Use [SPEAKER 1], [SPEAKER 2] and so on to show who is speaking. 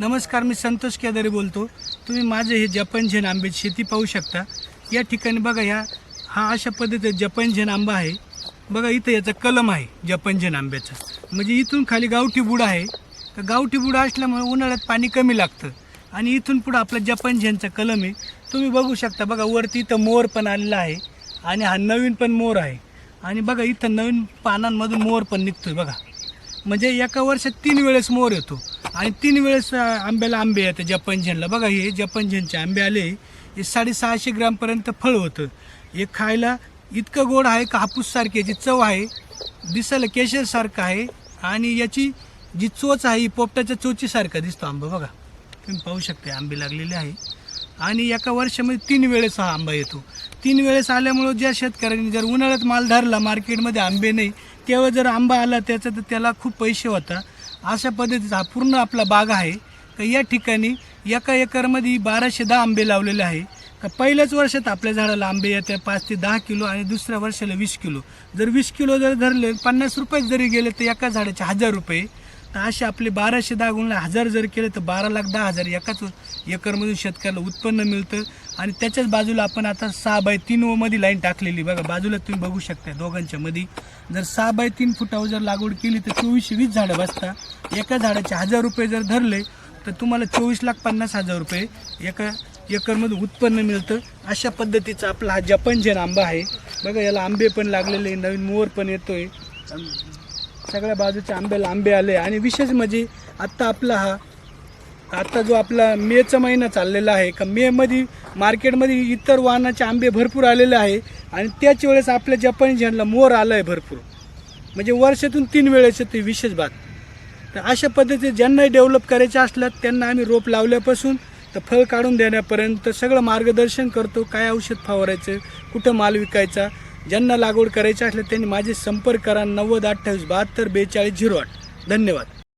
[SPEAKER 1] नमस्कार मी संतोष केदारे बोलतो. तुम्ही माझे हे जपान झेन आंब्याची शेती पाहू शकता. या ठिकाणी बघा या हा अशा पद्धतीचा जपान झेन आंबा आहे. बघा इथं याचा कलम आहे जपान झेन आंब्याचा. म्हणजे इथून खाली गावठी बुड आहे. तर गावठी बुड असल्यामुळे उन्हाळ्यात पाणी कमी लागतं. आणि इथून पुढं आपला जपान झेनचा कलम आहे. तुम्ही बघू शकता बघा वरती इथं मोर पण आलेला आहे. आणि हा नवीन पण मोर आहे. आणि बघा इथं नवीन पानांमधून मोर पण निघतोय बघा. म्हणजे एका वर्षात तीन वेळेस मोर येतो. आणि तीन वेळेस आंब्याला आंबे येते जपान झेनला बघा हे जपान झेनचे आंबे आले हे साडेसहाशे ग्रामपर्यंत फळ होतं. हे खायला इतकं गोड आहे का हापूससारखी याची चव आहे दिसायला केशरसारखं आहे आणि याची जी चोच आहे ही पोपटाच्या चोचीसारखा दिसतो आंबा. बघा तुम्ही पाहू शकता आंबे लागलेले आहे. आणि एका वर्षामध्ये तीन वेळेस हा आंबा येतो. तीन वेळेस आल्यामुळं ज्या शेतकऱ्यांनी जर उन्हाळ्यात माल धरला मार्केटमध्ये आंबे नाही तेव्हा जर आंबा आला त्याचा तर त्याला खूप पैसे होता. अशा पद्धतीचा हा पूर्ण आपला बाग आहे. तर या ठिकाणी एका एकरमध्ये बाराशे दहा आंबे लावलेले आहे. का पहिल्याच वर्षात आपल्या झाडाला आंबे येते पाच ते दहा किलो आणि दुसऱ्या वर्षाला वीस किलो. जर वीस किलो जर धरले पन्नास रुपये जरी गेले तर एका झाडाचे हजार रुपये. तर असे आपले बाराशे दहा गुणला हजार जर केले तर बारा लाख दहा हजार एकाच एकरमधून शेतकऱ्याला उत्पन्न मिळतं. आणि त्याच्याच बाजूला आपण आता सहा बाय तीन ओमध्ये लाईन टाकलेली. बघा बाजूला तुम्ही बघू शकता दोघांच्या मध्ये जर सहा बाय तीन फुटावर जर लागवड केली तर चोवीसशे वीस झाडं बसता. एका झाडाचे हजार रुपये जर धरले तर तुम्हाला चोवीस लाख पन्नास हजार रुपये एका एकरमधून उत्पन्न मिळतं. अशा पद्धतीचा आपला हा जपान आंबा आहे. बघा याला आंबे पण लागलेले नवीन मोर पण येतोय. सगळ्या बाजूच्या आंब्याला आंबे आले आणि विशेष म्हणजे आत्ता आपला हा आत्ता जो आपला मेचा महिना चाललेला आहे का मेमध्ये मार्केटमध्ये इतर वाहनाचे आंबे भरपूर आलेले आहे आणि त्याच वेळेस आपल्या जपानी झेंडला मोर आला आहे भरपूर. म्हणजे वर्षातून तीन वेळेस ते विशेष बात. तर अशा पद्धतीने ज्यांनाही डेव्हलप करायचे असल्यात त्यांना आम्ही रोप लावल्यापासून तर फळ काढून देण्यापर्यंत सगळं मार्गदर्शन करतो काय औषध फवारायचं कुठं माल विकायचा ज्यांना लागवड करायची असेल त्यांनी माझे संपर्क करा नव्वद अठ्ठावीस बहात्तर बेचाळीस झिरो आठ. धन्यवाद.